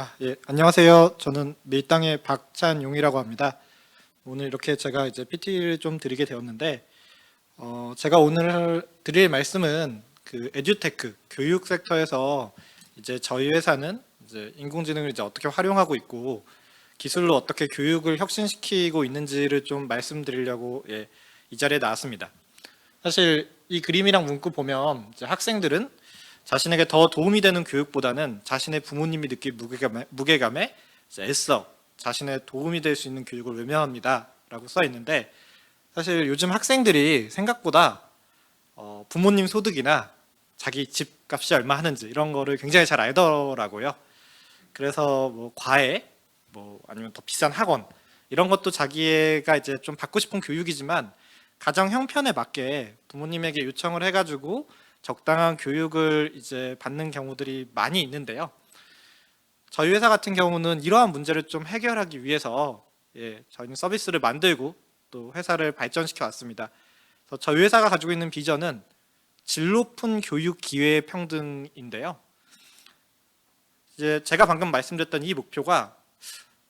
아, 예, 안녕하세요. 저는 밀당의 박찬용이라고 합니다. 오늘 이렇게 제가 이제 PT를 좀 드리게 되었는데, 어, 제가 오늘 드릴 말씀은 그 에듀테크 교육 섹터에서 이제 저희 회사는 이제 인공지능을 이제 어떻게 활용하고 있고 기술로 어떻게 교육을 혁신시키고 있는지를 좀 말씀드리려고 예, 이 자리에 나왔습니다. 사실 이 그림이랑 문구 보면 학생들은 자신에게 더 도움이 되는 교육보다는 자신의 부모님이 느낄 무게감에, 무게감에 애써 자신의 도움이 될 수 있는 교육을 외면합니다라고 써 있는데 사실 요즘 학생들이 생각보다 어, 부모님 소득이나 자기 집값이 얼마 하는지 이런 거를 굉장히 잘 알더라고요. 그래서 뭐 과외, 뭐 아니면 더 비싼 학원 이런 것도 자기가 이제 좀 받고 싶은 교육이지만 가정 형편에 맞게 부모님에게 요청을 해가지고 적당한 교육을 이제 받는 경우들이 많이 있는데요. 저희 회사 같은 경우는 이러한 문제를 좀 해결하기 위해서 예, 저희는 서비스를 만들고 또 회사를 발전시켜 왔습니다. 저희 회사가 가지고 있는 비전은 질 높은 교육 기회 평등인데요. 이제 제가 방금 말씀드렸던 이 목표가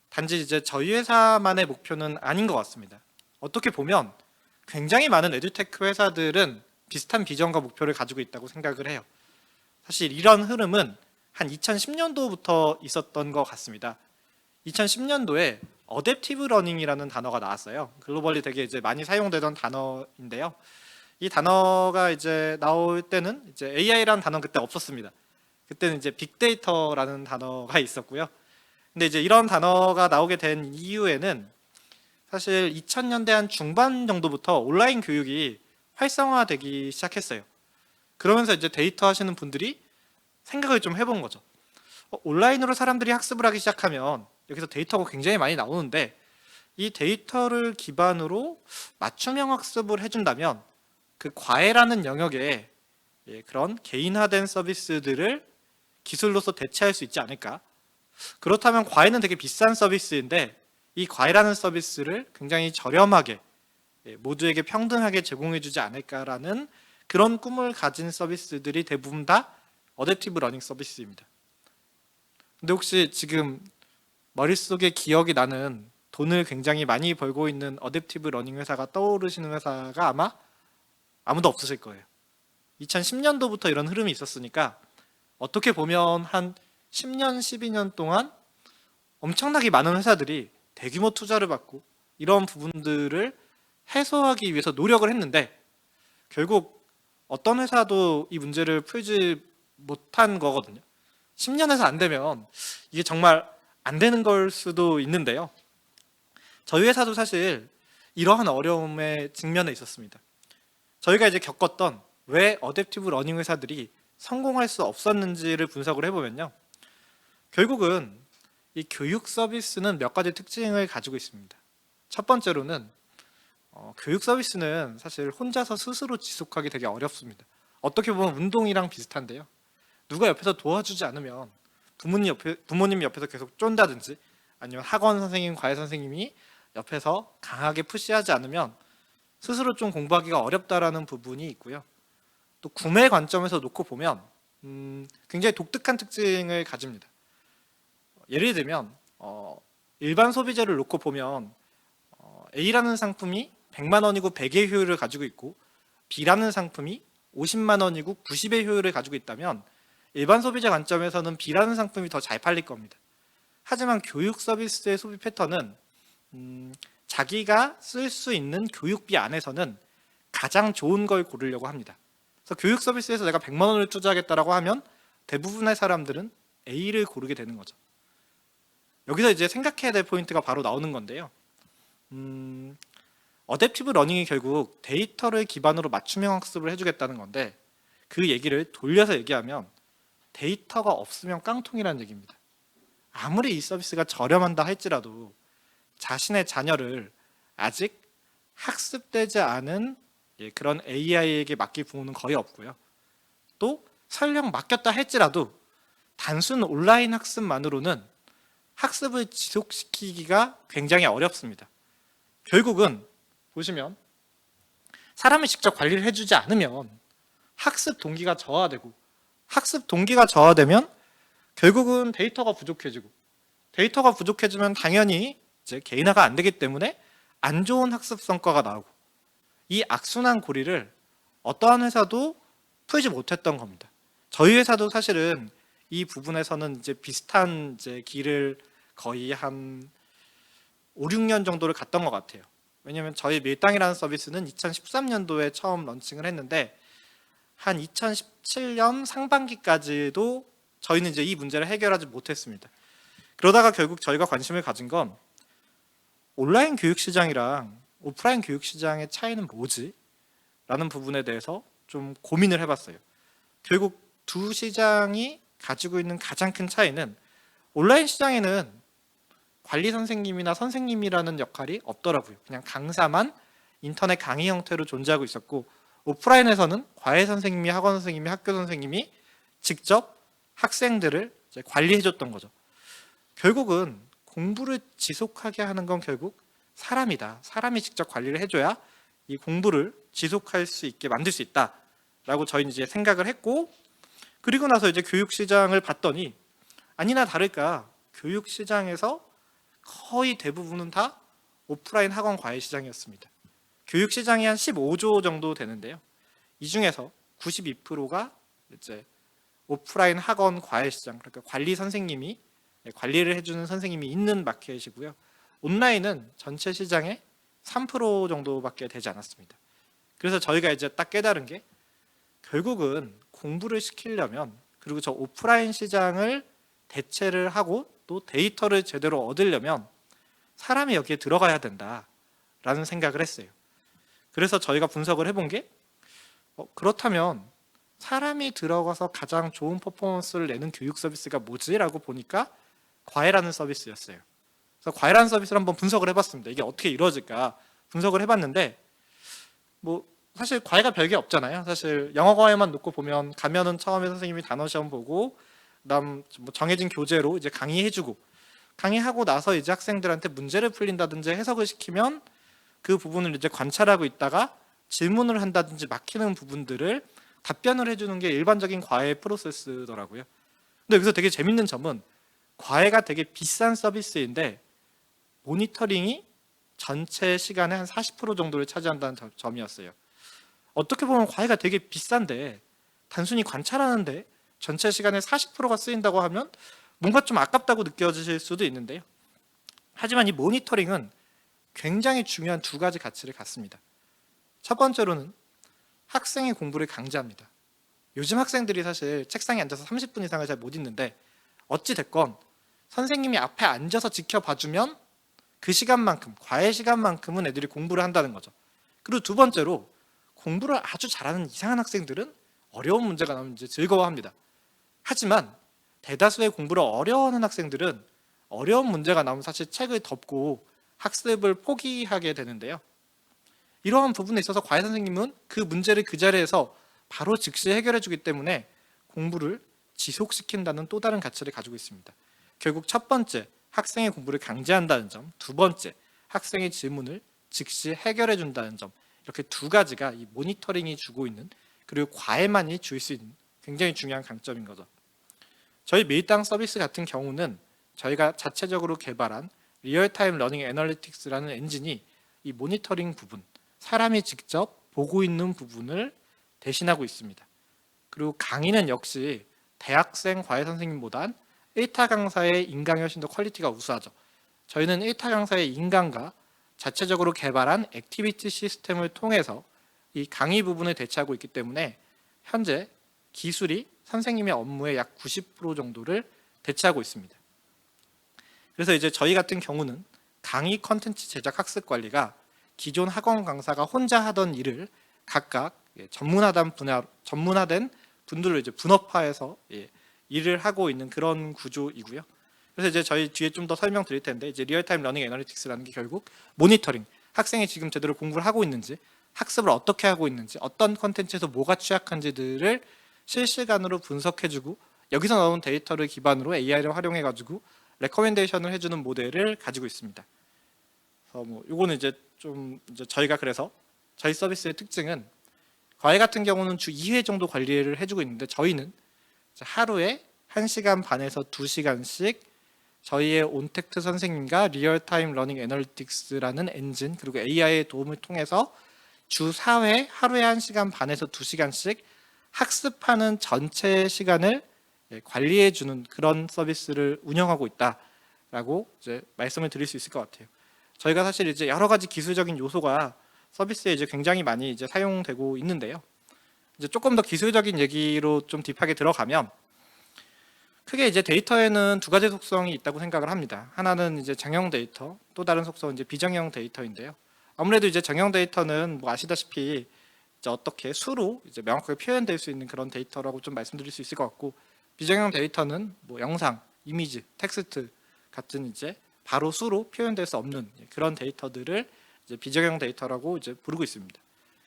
단지 이제 저희 회사만의 목표는 아닌 것 같습니다. 어떻게 보면 굉장히 많은 에듀테크 회사들은 비슷한 비전과 목표를 가지고 있다고 생각을 해요. 사실 이런 흐름은 한 2010년도부터 있었던 것 같습니다. 2010년도에 어댑티브 러닝이라는 단어가 나왔어요. 글로벌리 되게 이제 많이 사용되던 단어인데요. 이 단어가 이제 나올 때는 이제 AI라는 단어는 그때 없었습니다. 그때는 이제 빅데이터라는 단어가 있었고요. 근데 이제 이런 단어가 나오게 된 이유에는 사실 2000년대 한 중반 정도부터 온라인 교육이 활성화되기 시작했어요. 그러면서 이제 데이터 하시는 분들이 생각을 좀 해본 거죠. 어, 온라인으로 사람들이 학습을 하기 시작하면 여기서 데이터가 굉장히 많이 나오는데 이 데이터를 기반으로 맞춤형 학습을 해준다면 그 과외라는 영역에 예, 그런 개인화된 서비스들을 기술로서 대체할 수 있지 않을까? 그렇다면 과외는 되게 비싼 서비스인데 이 과외라는 서비스를 굉장히 저렴하게 예, 모두에게 평등하게 제공해주지 않을까라는 그런 꿈을 가진 서비스들이 대부분 다 어댑티브 러닝 서비스입니다. 근데 혹시 지금 머릿속에 기억이 나는 돈을 굉장히 많이 벌고 있는 어댑티브 러닝 회사가 떠오르시는 회사가 아마 아무도 없으실 거예요. 2010년도부터 이런 흐름이 있었으니까 어떻게 보면 한 10년, 12년 동안 엄청나게 많은 회사들이 대규모 투자를 받고 이런 부분들을 해소하기 위해서 노력을 했는데 결국 어떤 회사도 이 문제를 풀지 못한 거거든요. 10년에서 안 되면 이게 정말 안 되는 걸 수도 있는데요. 저희 회사도 사실 이러한 어려움에 직면해 있었습니다. 저희가 이제 겪었던 왜 어댑티브 러닝 회사들이 성공할 수 없었는지를 분석을 해보면요. 결국은 이 교육 서비스는 몇 가지 특징을 가지고 있습니다. 첫 번째로는 어, 교육 서비스는 사실 혼자서 스스로 지속하기 되게 어렵습니다. 어떻게 보면 운동이랑 비슷한데요. 누가 옆에서 도와주지 않으면 부모님 옆에 부모님 옆에서 계속 쫀다든지 아니면 학원 선생님, 과외 선생님이 옆에서 강하게 푸시하지 않으면 스스로 좀 공부하기가 어렵다라는 부분이 있고요. 또 구매 관점에서 놓고 보면 음, 굉장히 독특한 특징을 가집니다. 예를 들면 어, 일반 소비재를 놓고 보면 어, A라는 상품이 100만 원이고 100의 효율을 가지고 있고 B라는 상품이 50만 원이고 90의 효율을 가지고 있다면 일반 소비자 관점에서는 B라는 상품이 더 잘 팔릴 겁니다. 하지만 교육 서비스의 소비 패턴은 음, 자기가 쓸 수 있는 교육비 안에서는 가장 좋은 걸 고르려고 합니다. 그래서 교육 서비스에서 내가 100만 원을 투자하겠다라고 하면 대부분의 사람들은 A를 고르게 되는 거죠. 여기서 이제 생각해야 될 포인트가 바로 나오는 건데요. 음, 어댑티브 러닝이 결국 데이터를 기반으로 맞춤형 학습을 해주겠다는 건데 그 얘기를 돌려서 얘기하면 데이터가 없으면 깡통이라는 얘기입니다. 아무리 이 서비스가 저렴한다 할지라도 자신의 자녀를 아직 학습되지 않은 예, 그런 AI에게 맡길 부모는 거의 없고요. 또 설령 맡겼다 할지라도 단순 온라인 학습만으로는 학습을 지속시키기가 굉장히 어렵습니다. 결국은 보시면 사람이 직접 관리를 해주지 않으면 학습 동기가 저하되고 학습 동기가 저하되면 결국은 데이터가 부족해지고 데이터가 부족해지면 당연히 이제 개인화가 안 되기 때문에 안 좋은 학습 성과가 나오고 이 악순환 고리를 어떠한 회사도 풀지 못했던 겁니다. 저희 회사도 사실은 이 부분에서는 이제 비슷한 이제 길을 거의 한 5, 6년 정도를 갔던 것 같아요. 왜냐하면 저희 밀당이라는 서비스는 2013년도에 처음 런칭을 했는데 한 2017년 상반기까지도 저희는 이제 이 문제를 해결하지 못했습니다. 그러다가 결국 저희가 관심을 가진 건 온라인 교육 시장이랑 오프라인 교육 시장의 차이는 뭐지? 라는 부분에 대해서 좀 고민을 해봤어요. 결국 두 시장이 가지고 있는 가장 큰 차이는 온라인 시장에는 관리 선생님이나 선생님이라는 역할이 없더라고요. 그냥 강사만 인터넷 강의 형태로 존재하고 있었고 오프라인에서는 과외 선생님이 학원 선생님이 학교 선생님이 직접 학생들을 이제 관리해 줬던 거죠. 결국은 공부를 지속하게 하는 건 결국 사람이다. 사람이 직접 관리를 해줘야 이 공부를 지속할 수 있게 만들 수 있다라고 저희는 이제 생각을 했고 그리고 나서 이제 교육 시장을 봤더니 아니나 다를까 교육 시장에서 거의 대부분은 다 오프라인 학원 과외 시장이었습니다. 교육 시장이 한 15조 정도 되는데요. 이 중에서 92%가 이제 오프라인 학원 과외 시장, 그러니까 관리 선생님이 예, 관리를 해주는 선생님이 있는 마켓이고요. 온라인은 전체 시장의 3% 정도밖에 되지 않았습니다. 그래서 저희가 이제 딱 깨달은 게 결국은 공부를 시키려면 그리고 저 오프라인 시장을 대체를 하고 또 데이터를 제대로 얻으려면 사람이 여기에 들어가야 된다라는 생각을 했어요. 그래서 저희가 분석을 해본 게 어, 그렇다면 사람이 들어가서 가장 좋은 퍼포먼스를 내는 교육 서비스가 뭐지라고 보니까 과외라는 서비스였어요. 그래서 과외라는 서비스를 한번 분석을 해봤습니다. 이게 어떻게 이루어질까 분석을 해봤는데 뭐 사실 과외가 별게 없잖아요. 사실 영어 과외만 놓고 보면 가면은 처음에 선생님이 단어 시험 보고 그다음 뭐 정해진 교재로 이제 강의해주고 강의하고 나서 이제 학생들한테 문제를 풀린다든지 해석을 시키면 그 부분을 이제 관찰하고 있다가 질문을 한다든지 막히는 부분들을 답변을 해주는 게 일반적인 과외 프로세스더라고요. 근데 여기서 되게 재밌는 점은 과외가 되게 비싼 서비스인데 모니터링이 전체 시간의 한 40% 정도를 차지한다는 점- 점이었어요. 어떻게 보면 과외가 되게 비싼데 단순히 관찰하는데 전체 시간의 40%가 쓰인다고 하면 뭔가 좀 아깝다고 느껴지실 수도 있는데요. 하지만 이 모니터링은 굉장히 중요한 두 가지 가치를 갖습니다. 첫 번째로는 학생의 공부를 강제합니다. 요즘 학생들이 사실 책상에 앉아서 30분 이상을 잘못 있는데 어찌 됐건 선생님이 앞에 앉아서 지켜봐 주면 그 시간만큼 과외 시간만큼은 애들이 공부를 한다는 거죠. 그리고 두 번째로 공부를 아주 잘하는 이상한 학생들은 어려운 문제가 나오면 이제 즐거워합니다. 하지만 대다수의 공부를 어려워하는 학생들은 어려운 문제가 나오면 사실 책을 덮고 학습을 포기하게 되는데요. 이러한 부분에 있어서 과외 선생님은 그 문제를 그 자리에서 바로 즉시 해결해 주기 때문에 공부를 지속시킨다는 또 다른 가치를 가지고 있습니다. 결국 첫 번째 학생의 공부를 강제한다는 점, 두 번째 학생의 질문을 즉시 해결해 준다는 점 이렇게 두 가지가 이 모니터링이 주고 있는 그리고 과외만이 줄 수 있는 굉장히 중요한 강점인 거죠. 저희 밀당 서비스 같은 경우는 저희가 자체적으로 개발한 리얼타임 러닝 애널리틱스라는 엔진이 이 모니터링 부분, 사람이 직접 보고 있는 부분을 대신하고 있습니다. 그리고 강의는 역시 대학생 과외 선생님보단 1타 강사의 인강이 훨씬 더 퀄리티가 우수하죠. 저희는 1타 강사의 인강과 자체적으로 개발한 액티비티 시스템을 통해서 이 강의 부분을 대체하고 있기 때문에 현재 기술이 선생님의 업무의 약 90% 정도를 대체하고 있습니다. 그래서 이제 저희 같은 경우는 강의 컨텐츠 제작 학습 관리가 기존 학원 강사가 혼자 하던 일을 각각 예, 전문화된 분야 전문화된 분들로 이제 분업화해서 예, 일을 하고 있는 그런 구조이고요. 그래서 이제 저희 뒤에 좀 더 설명드릴 텐데 이제 리얼타임 러닝 애널리틱스라는 게 결국 모니터링 학생이 지금 제대로 공부를 하고 있는지 학습을 어떻게 하고 있는지 어떤 컨텐츠에서 뭐가 취약한지들을 실시간으로 분석해주고 여기서 나온 데이터를 기반으로 AI를 활용해가지고 레커멘데이션을 해주는 모델을 가지고 있습니다. 그래서 뭐 이거는 이제 좀 이제 저희가 그래서 저희 서비스의 특징은 과외 같은 경우는 주 2회 정도 관리를 해주고 있는데 저희는 하루에 1시간 반에서 2시간씩 저희의 온택트 선생님과 리얼타임 러닝 애널리틱스라는 엔진 그리고 AI의 도움을 통해서 주 4회 하루에 1시간 반에서 2시간씩 학습하는 전체 시간을 예, 관리해 주는 그런 서비스를 운영하고 있다라고 이제 말씀을 드릴 수 있을 것 같아요. 저희가 사실 이제 여러 가지 기술적인 요소가 서비스에 이제 굉장히 많이 이제 사용되고 있는데요. 이제 조금 더 기술적인 얘기로 좀 딥하게 들어가면 크게 이제 데이터에는 두 가지 속성이 있다고 생각을 합니다. 하나는 이제 정형 데이터, 또 다른 속성은 이제 비정형 데이터인데요. 아무래도 이제 정형 데이터는 뭐 아시다시피 이제 어떻게 수로 이제 명확하게 표현될 수 있는 그런 데이터라고 좀 말씀드릴 수 있을 것 같고 비정형 데이터는 뭐 영상, 이미지, 텍스트 같은 이제 바로 수로 표현될 수 없는 그런 데이터들을 이제 비정형 데이터라고 이제 부르고 있습니다.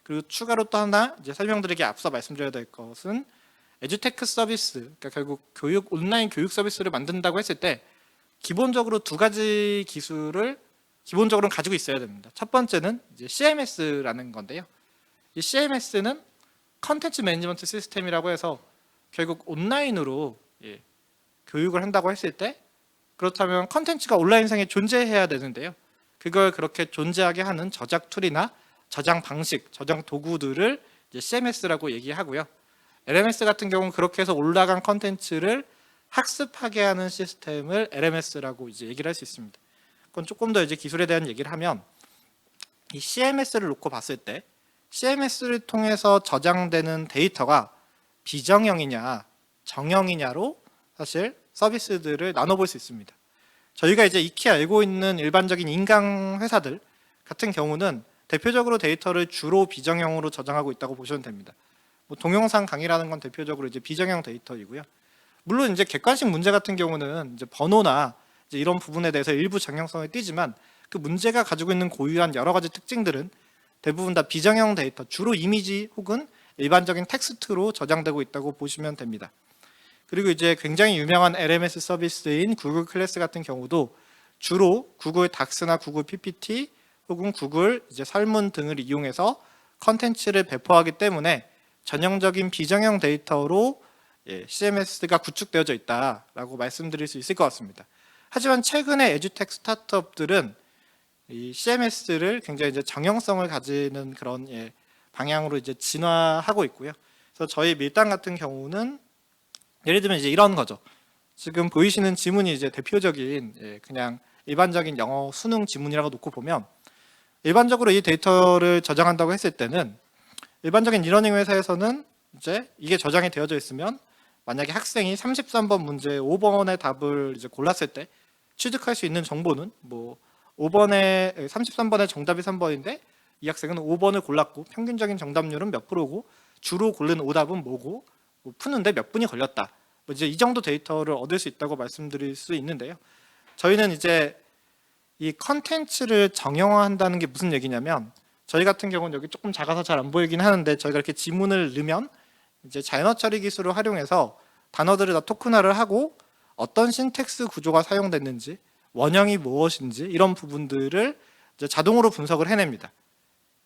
그리고 추가로 또 하나 이제 설명드리기 앞서 말씀드려야 될 것은 에듀테크 서비스, 그러니까 결국 교육 온라인 교육 서비스를 만든다고 했을 때 기본적으로 두 가지 기술을 기본적으로 가지고 있어야 됩니다. 첫 번째는 이제 CMS라는 건데요. 이 CMS는 컨텐츠 매니지먼트 시스템이라고 해서 결국 온라인으로 예, 교육을 한다고 했을 때 그렇다면 컨텐츠가 온라인상에 존재해야 되는데요. 그걸 그렇게 존재하게 하는 저작 툴이나 저장 방식, 저장 도구들을 CMS라고 얘기하고요. LMS 같은 경우는 그렇게 해서 올라간 컨텐츠를 학습하게 하는 시스템을 LMS라고 이제 얘기를 할 수 있습니다. 그건 조금 더 이제 기술에 대한 얘기를 하면 이 CMS를 놓고 봤을 때 CMS를 통해서 저장되는 데이터가 비정형이냐 정형이냐로 사실 서비스들을 나눠볼 수 있습니다. 저희가 이제 익히 알고 있는 일반적인 인강 회사들 같은 경우는 대표적으로 데이터를 주로 비정형으로 저장하고 있다고 보시면 됩니다. 뭐 동영상 강의라는 건 대표적으로 이제 비정형 데이터이고요. 물론 이제 객관식 문제 같은 경우는 이제 번호나 이제 이런 부분에 대해서 일부 정형성을 띠지만 그 문제가 가지고 있는 고유한 여러 가지 특징들은 대부분 다 비정형 데이터, 주로 이미지 혹은 일반적인 텍스트로 저장되고 있다고 보시면 됩니다. 그리고 이제 굉장히 유명한 LMS 서비스인 구글 클래스 같은 경우도 주로 구글 닥스나 구글 PPT 혹은 구글 이제 설문 등을 이용해서 컨텐츠를 배포하기 때문에 전형적인 비정형 데이터로 예, CMS가 구축되어져 있다라고 말씀드릴 수 있을 것 같습니다. 하지만 최근에 에듀텍 스타트업들은 이 CMS를 굉장히 이제 정형성을 가지는 그런 예, 방향으로 이제 진화하고 있고요. 그래서 저희 밀당 같은 경우는 예를 들면 이제 이런 거죠. 지금 보이시는 지문이 이제 대표적인 예, 그냥 일반적인 영어 수능 지문이라고 놓고 보면 일반적으로 이 데이터를 저장한다고 했을 때는 일반적인 이러닝 회사에서는 이제 이게 저장이 되어져 있으면 만약에 학생이 33번 문제 5번의 답을 이제 골랐을 때 취득할 수 있는 정보는 뭐 5번에 33번의 정답이 3번인데 이 학생은 5번을 골랐고 평균적인 정답률은 몇 프로고 주로 고른 오답은 뭐고 뭐 푸는데 몇 분이 걸렸다. 뭐 이제 이 정도 데이터를 얻을 수 있다고 말씀드릴 수 있는데요. 저희는 이제 이 컨텐츠를 정형화한다는 게 무슨 얘기냐면 저희 같은 경우는 여기 조금 작아서 잘 안 보이긴 하는데 저희가 이렇게 지문을 넣으면 이제 자연어 처리 기술을 활용해서 단어들을 다 토큰화를 하고 어떤 신텍스 구조가 사용됐는지 원형이 무엇인지 이런 부분들을 자동으로 분석을 해냅니다.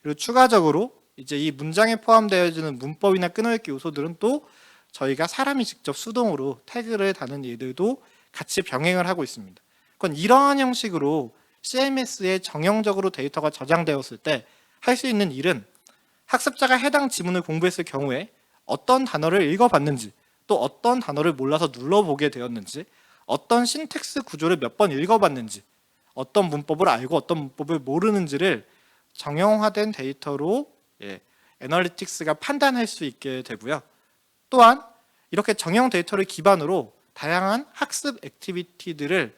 그리고 추가적으로 이제 이 문장에 포함되어지는 문법이나 끊어읽기 요소들은 또 저희가 사람이 직접 수동으로 태그를 다는 일들도 같이 병행을 하고 있습니다. 그건 이러한 형식으로 CMS에 정형적으로 데이터가 저장되었을 때 할 수 있는 일은 학습자가 해당 지문을 공부했을 경우에 어떤 단어를 읽어봤는지 또 어떤 단어를 몰라서 눌러보게 되었는지 어떤 신텍스 구조를 몇 번 읽어봤는지 어떤 문법을 알고 어떤 문법을 모르는지를 정형화된 데이터로 예, 애널리틱스가 판단할 수 있게 되고요. 또한 이렇게 정형 데이터를 기반으로 다양한 학습 액티비티들을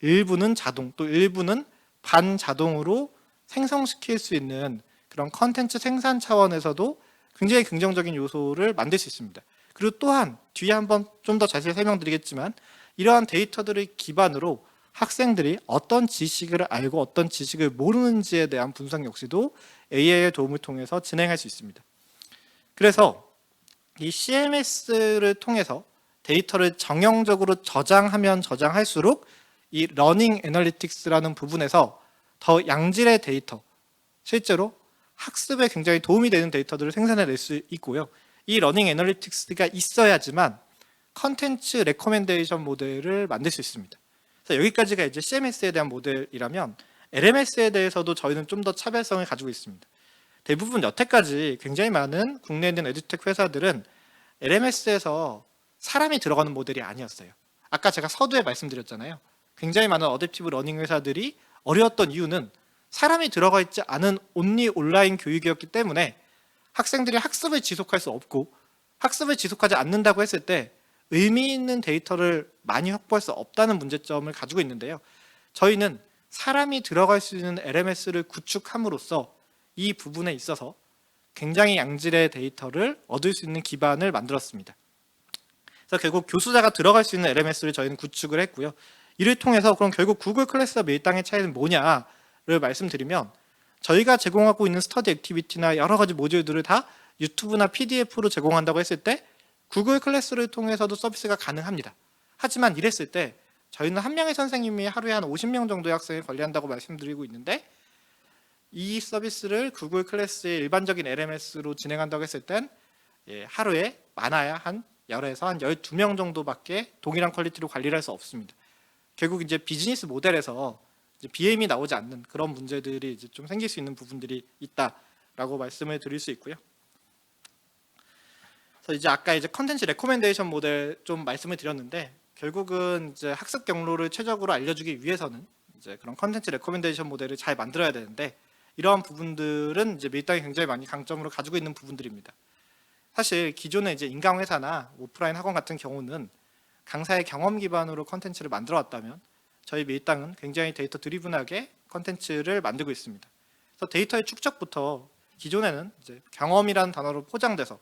일부는 자동 또 일부는 반자동으로 생성시킬 수 있는 그런 컨텐츠 생산 차원에서도 굉장히 긍정적인 요소를 만들 수 있습니다. 그리고 또한 뒤에 한번 좀 더 자세히 설명드리겠지만 이러한 데이터들을 기반으로 학생들이 어떤 지식을 알고 어떤 지식을 모르는지에 대한 분석 역시도 AI의 도움을 통해서 진행할 수 있습니다. 그래서 이 CMS를 통해서 데이터를 정형적으로 저장하면 저장할수록 이 러닝 애널리틱스라는 부분에서 더 양질의 데이터, 실제로 학습에 굉장히 도움이 되는 데이터들을 생산해낼 수 있고요. 이 러닝 애널리틱스가 있어야지만 컨텐츠 레코멘데이션 모델을 만들 수 있습니다. 그래서 여기까지가 이제 CMS에 대한 모델이라면 LMS에 대해서도 저희는 좀 더 차별성을 가지고 있습니다. 대부분 여태까지 굉장히 많은 국내에 있는 에듀텍 회사들은 LMS에서 사람이 들어가는 모델이 아니었어요. 아까 제가 서두에 말씀드렸잖아요. 굉장히 많은 어댑티브 러닝 회사들이 어려웠던 이유는 사람이 들어가 있지 않은 온리 온라인 교육이었기 때문에 학생들이 학습을 지속할 수 없고 학습을 지속하지 않는다고 했을 때 의미 있는 데이터를 많이 확보할 수 없다는 문제점을 가지고 있는데요. 저희는 사람이 들어갈 수 있는 LMS를 구축함으로써 이 부분에 있어서 굉장히 양질의 데이터를 얻을 수 있는 기반을 만들었습니다. 그래서 결국 교수자가 들어갈 수 있는 LMS를 저희는 구축을 했고요. 이를 통해서 그럼 결국 구글 클래스와 밀당의 차이는 뭐냐를 말씀드리면 저희가 제공하고 있는 스터디 액티비티나 여러 가지 모듈들을 다 유튜브나 PDF로 제공한다고 했을 때 구글 클래스를 통해서도 서비스가 가능합니다. 하지만 이랬을 때 저희는 한 명의 선생님이 하루에 한 50명 정도의 학생을 관리한다고 말씀드리고 있는데 이 서비스를 구글 클래스의 일반적인 LMS로 진행한다고 했을 땐 예, 하루에 많아야 한 10에서 한 12명 정도밖에 동일한 퀄리티로 관리를 할 수 없습니다. 결국 이제 비즈니스 모델에서 이제 BM이 나오지 않는 그런 문제들이 이제 좀 생길 수 있는 부분들이 있다라고 말씀을 드릴 수 있고요. 그래서 이제 아까 이제 컨텐츠 레코멘데이션 모델 좀 말씀을 드렸는데 결국은 이제 학습 경로를 최적으로 알려주기 위해서는 이제 그런 컨텐츠 레코멘데이션 모델을 잘 만들어야 되는데 이러한 부분들은 이제 밀당이 굉장히 많이 강점으로 가지고 있는 부분들입니다. 사실 기존의 이제 인강 회사나 오프라인 학원 같은 경우는 강사의 경험 기반으로 컨텐츠를 만들어 왔다면 저희 밀당은 굉장히 데이터 드리븐하게 컨텐츠를 만들고 있습니다. 그래서 데이터의 축적부터 기존에는 이제 경험이라는 단어로 포장돼서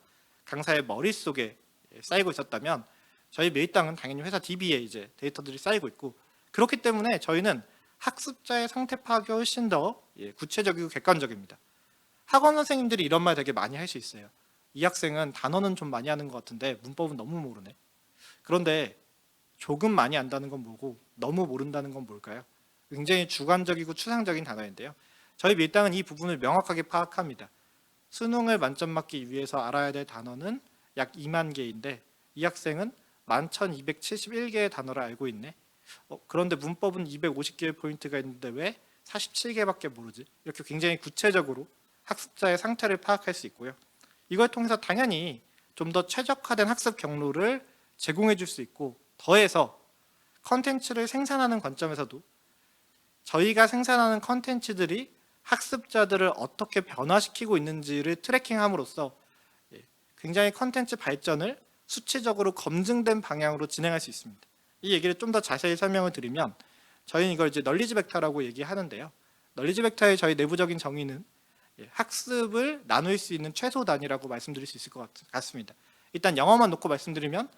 강사의 머릿속에 쌓이고 있었다면 저희 밀당은 당연히 회사 DB에 이제 데이터들이 쌓이고 있고 그렇기 때문에 저희는 학습자의 상태 파악이 훨씬 더 예, 구체적이고 객관적입니다. 학원 선생님들이 이런 말 되게 많이 할 수 있어요. 이 학생은 단어는 좀 많이 하는 것 같은데 문법은 너무 모르네. 그런데 조금 많이 안다는 건 뭐고 너무 모른다는 건 뭘까요? 굉장히 주관적이고 추상적인 단어인데요. 저희 밀당은 이 부분을 명확하게 파악합니다. 수능을 만점 맞기 위해서 알아야 될 단어는 약 2만 개인데 이 학생은 11,271개의 단어를 알고 있네. 어, 그런데 문법은 250개의 포인트가 있는데 왜 47개밖에 모르지? 이렇게 굉장히 구체적으로 학습자의 상태를 파악할 수 있고요. 이걸 통해서 당연히 좀 더 최적화된 학습 경로를 제공해 줄 수 있고 더해서 컨텐츠를 생산하는 관점에서도 저희가 생산하는 컨텐츠들이 학습자들을 어떻게 변화시키고 있는지를 트래킹함으로써 예, 굉장히 컨텐츠 발전을 수치적으로 검증된 방향으로 진행할 수 있습니다. 이 얘기를 좀 더 자세히 설명을 드리면 저희는 이걸 이제 널리지 벡터라고 얘기하는데요. 널리지 벡터의 저희 내부적인 정의는 예, 학습을 나눌 수 있는 최소 단위라고 말씀드릴 수 있을 것 같- 같습니다. 일단 영어만 놓고 말씀드리면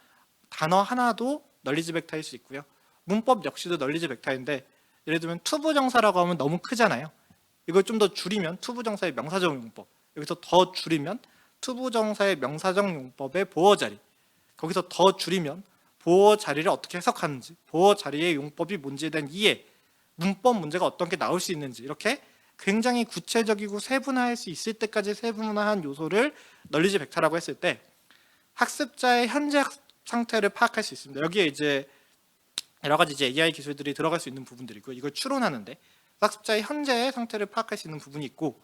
단어 하나도 널리지 벡터일 수 있고요. 문법 역시도 널리지 벡터인데 예를 들면 투부정사라고 하면 너무 크잖아요. 이걸 좀 더 줄이면 투부정사의 명사적 용법 여기서 더 줄이면 투부정사의 명사적 용법의 보어 자리 거기서 더 줄이면 보어 자리를 어떻게 해석하는지 보어 자리의 용법이 뭔지에 대한 이해 문법 문제가 어떤 게 나올 수 있는지 이렇게 굉장히 구체적이고 세분화할 수 있을 때까지 세분화한 요소를 널리지 벡터라고 했을 때 학습자의 현재 학- 상태를 파악할 수 있습니다. 여기에 이제 여러 가지 이제 AI 기술들이 들어갈 수 있는 부분들이고 이걸 추론하는데 학습자의 현재의 상태를 파악할 수 있는 부분이 있고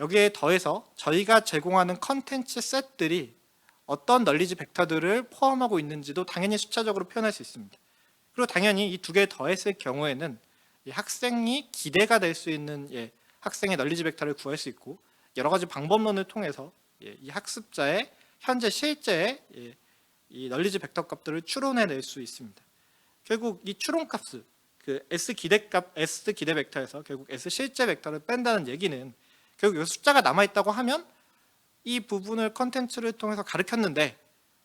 여기에 더해서 저희가 제공하는 컨텐츠 셋들이 어떤 널리지 벡터들을 포함하고 있는지도 당연히 숫자적으로 표현할 수 있습니다. 그리고 당연히 이 두 개 더했을 경우에는 이 학생이 기대가 될 수 있는 예, 학생의 널리지 벡터를 구할 수 있고 여러 가지 방법론을 통해서 예, 이 학습자의 현재 실제의 예, 이 널리지 벡터 값들을 추론해낼 수 있습니다. 결국 이 추론 값을 그 S 기대값 S 기대 벡터에서 결국 S 실제 벡터를 뺀다는 얘기는 결국 여기 숫자가 남아 있다고 하면 이 부분을 컨텐츠를 통해서 가르쳤는데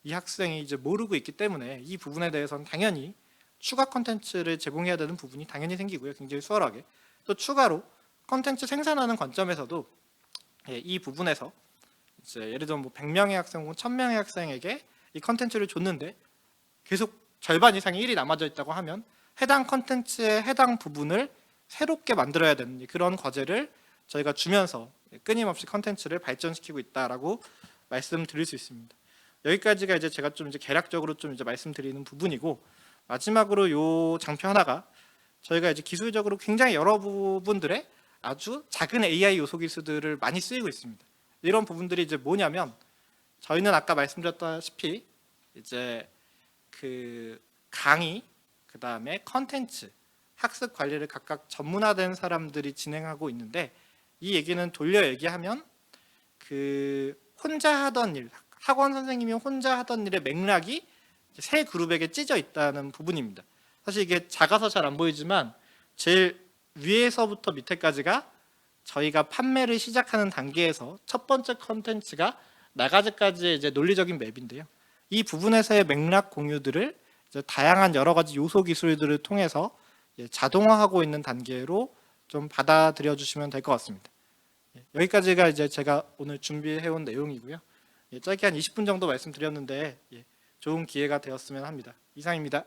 이 학생이 이제 모르고 있기 때문에 이 부분에 대해서는 당연히 추가 컨텐츠를 제공해야 되는 부분이 당연히 생기고요. 굉장히 수월하게 또 추가로 컨텐츠 생산하는 관점에서도 예, 이 부분에서 이제 예를 들면 뭐 100명의 학생 혹은 1000명의 학생에게 이 컨텐츠를 줬는데 계속 절반 이상이 1이 남아져 있다고 하면 해당 컨텐츠의 해당 부분을 새롭게 만들어야 되는 그런 과제를 저희가 주면서 끊임없이 컨텐츠를 발전시키고 있다라고 말씀드릴 수 있습니다. 여기까지가 이제 제가 좀 이제 개략적으로 좀 이제 말씀드리는 부분이고 마지막으로 요 장표 하나가 저희가 이제 기술적으로 굉장히 여러 부분들의 아주 작은 AI 요소 기술들을 많이 쓰이고 있습니다. 이런 부분들이 이제 뭐냐면 저희는 아까 말씀드렸다시피 이제 그 강의 그 다음에 컨텐츠 학습 관리를 각각 전문화된 사람들이 진행하고 있는데 이 얘기는 돌려 얘기하면 그 혼자 하던 일 학원 선생님이 혼자 하던 일의 맥락이 세 그룹에게 찢어 있다는 부분입니다. 사실 이게 작아서 잘 안 보이지만 제일 위에서부터 밑에까지가 저희가 판매를 시작하는 단계에서 첫 번째 컨텐츠가 나가지까지의 이제 논리적인 맵인데요. 이 부분에서의 맥락 공유들을 다양한 여러 가지 요소 기술들을 통해서 예, 자동화하고 있는 단계로 좀 받아들여 주시면 될 것 같습니다. 예, 여기까지가 이제 제가 오늘 준비해 온 내용이고요. 예, 짧게 한 20분 정도 말씀드렸는데 예, 좋은 기회가 되었으면 합니다. 이상입니다.